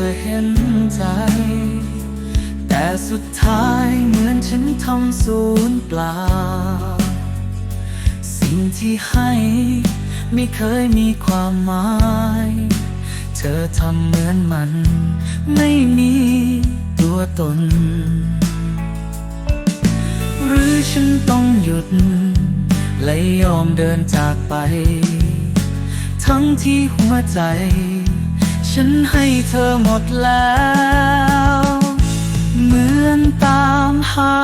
อเห็นใจ แต่สุดท้ายเหมือนฉันทำศูนย์เปล่า สิ่งที่ให้ไม่เคยมีความหมาย เธอทำเหมือนมัน ไม่มีตัวตน หรือฉันต้องหยุดและยอมเดินจากไป ทั้งที่หัวใจ ฉันให้เธอหมดแล้ว เหมือนตามหา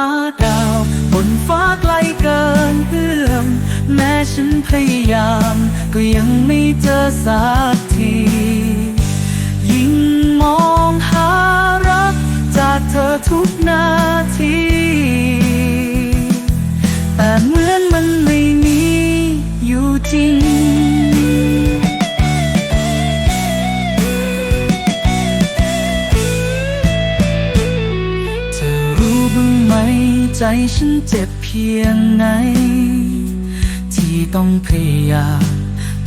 ดาวบนฟ้าไกลเกินเอื้อม แม้ฉันพยายาม ก็ยังไม่เจอสักที ยิ่งมองหารัก จากเธอทุกนาที แต่เหมือนมันไม่มีอยู่จริง ใจฉันเจ็บเพียงไหน ที่ต้องพยายาม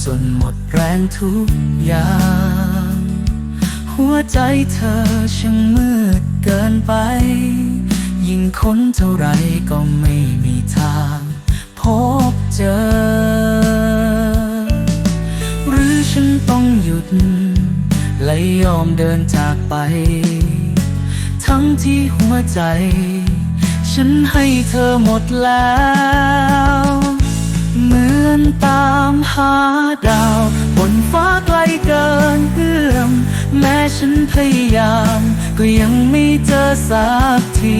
จนหมดแรงทุกอย่าง หัวใจเธอช่างมืดเกินไป ยิ่งค้นเท่าไรก็ไม่มีทาง พบเจอ หรือฉันต้องหยุดและยอมเดินจากไป ทั้งที่หัวใจ ฉันให้เธอหมดแล้ว เหมือนตามหาดาวบนฟ้าไกลเกินเอื้อม แม้ฉันพยายาม ก็ยังไม่เจอสักที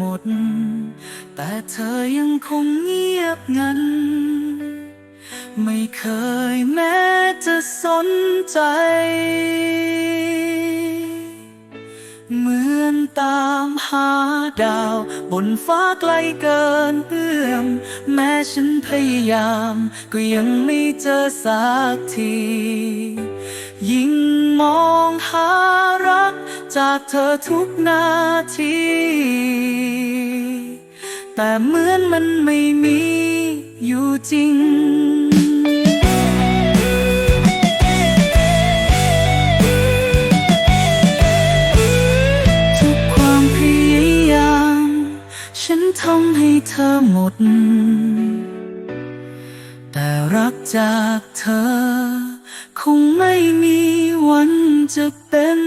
หมด แต่เธอยังคงเงียบงัน ไม่เคยแม้จะสนใจ เหมือนตามหาดาว บนฟ้าไกลเกินเอื้อม แม้ฉันพยายาม ก็ยังไม่เจอสักที ยิ่งมองหา จากเธอทุกนาที แต่เหมือนมันไม่มีอยู่จริงทุกความพยายามฉันทำให้เธอหมด แต่รักจากเธอ คงไม่มีวันจะเป็น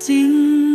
静。